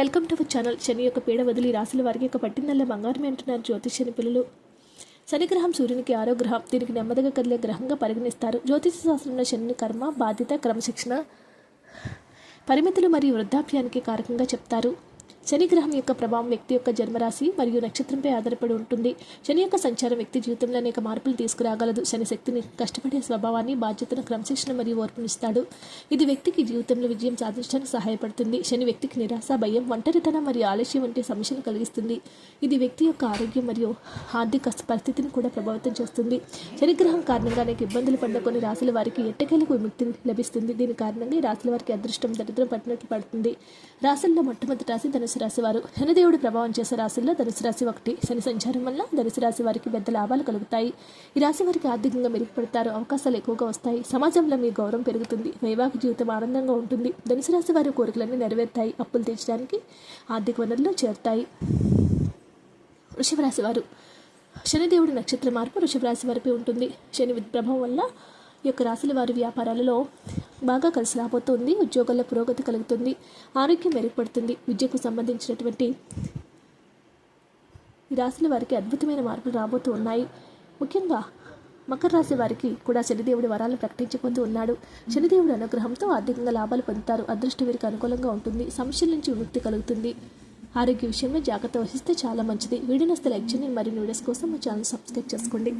Welcome to our channel. Shani యొక్క పీడ వదిలి రాశుల వారికి యొక్క పట్టిందల్ల బంగారమే అంటున్నారు జ్యోతిషని పిల్లలు. శనిగ్రహం సూర్యునికి ఆరో గ్రహం దీనికి నెమ్మదిగా కదిలే గ్రహంగా పరిగణిస్తారు. జ్యోతిష శాస్త్రంలో శని కర్మ బాధ్యత క్రమశిక్షణ పరిమితులు మరియు వృద్ధాప్యానికి కారకంగా చెప్తారు. శనిగ్రహం యొక్క ప్రభావం వ్యక్తి యొక్క జన్మరాశి మరియు నక్షత్రంపై ఆధారపడి ఉంటుంది. శని యొక్క సంచారం వ్యక్తి జీవితంలో అనేక మార్పులు తీసుకురాగలదు. శని శక్తిని కష్టపడే స్వభావాన్ని బాధ్యతను క్రమశిక్షణ మరియు ఓర్పునిస్తాడు. ఇది వ్యక్తికి జీవితంలో విజయం సాధించడానికి సహాయపడుతుంది. శని వ్యక్తికి నిరాశ భయం ఒంటరితనం మరియు ఆలస్యం వంటి సమస్యను కలిగిస్తుంది. ఇది వ్యక్తి యొక్క ఆరోగ్యం మరియు ఆర్థిక పరిస్థితిని కూడా ప్రభావితం చేస్తుంది. శనిగ్రహం కారణంగా అనేక ఇబ్బందులు పడిన కొన్ని రాశుల వారికి ఎట్టకేలకు విముక్తి లభిస్తుంది. దీని కారణంగా ఈ రాశుల వారికి అదృష్టం దరిద్రం పట్టినట్లు పడుతుంది. రాశుల్లో మొట్టమొదటి రాశి ధనుసు రాశి వారు శనిదేవుడు ప్రభావం చేసే రాశుల్లో ధనుసు రాశి ఒకటి శని సంచారం వల్ల ధనుసు రాశి వారికి పెద్ద లాభాలు కలుగుతాయి. ఈ రాశి వారికి ఆర్థికంగా మెరుగుపడతారు అవకాశాలు ఎక్కువగా వస్తాయి సమాజంలో మీ గౌరవం పెరుగుతుంది వైవాహిక జీవితం ఆనందంగా ఉంటుంది. ధనుసు రాశి వారి కోరికలన్నీ నెరవేరుతాయి అప్పులు తీర్చడానికి ఆర్థిక వనరులు చేరుతాయి. వృషభ రాశి వారు శనిదేవుడి నక్షత్ర మార్పు వృషభ రాశి వారిపై ఉంటుంది. శని ప్రభావం వల్ల ఈ యొక్క రాశుల వారి వ్యాపారాలలో బాగా కలిసి రాబోతుంది ఉద్యోగాల్లో పురోగతి కలుగుతుంది ఆరోగ్యం మెరుగుపడుతుంది. విద్యకు సంబంధించినటువంటి ఈ రాశుల వారికి అద్భుతమైన మార్పులు రాబోతూ ఉన్నాయి. ముఖ్యంగా మకర రాశి వారికి కూడా శనిదేవుడి వరాలను ప్రకటించబోతూ ఉన్నాడు. శనిదేవుడి అనుగ్రహంతో ఆర్థికంగా లాభాలు పొందుతారు. అదృష్టం వీరికి అనుకూలంగా ఉంటుంది. సమస్యల నుంచి విముక్తి కలుగుతుంది. ఆరోగ్య విషయంలో జాగ్రత్త వహిస్తే చాలా మంచిది. వీడియో నస్తే లైక్ చేయండి. మరిన్ని వీడియోస్ కోసం మా ఛానల్ సబ్స్క్రైబ్ చేసుకోండి.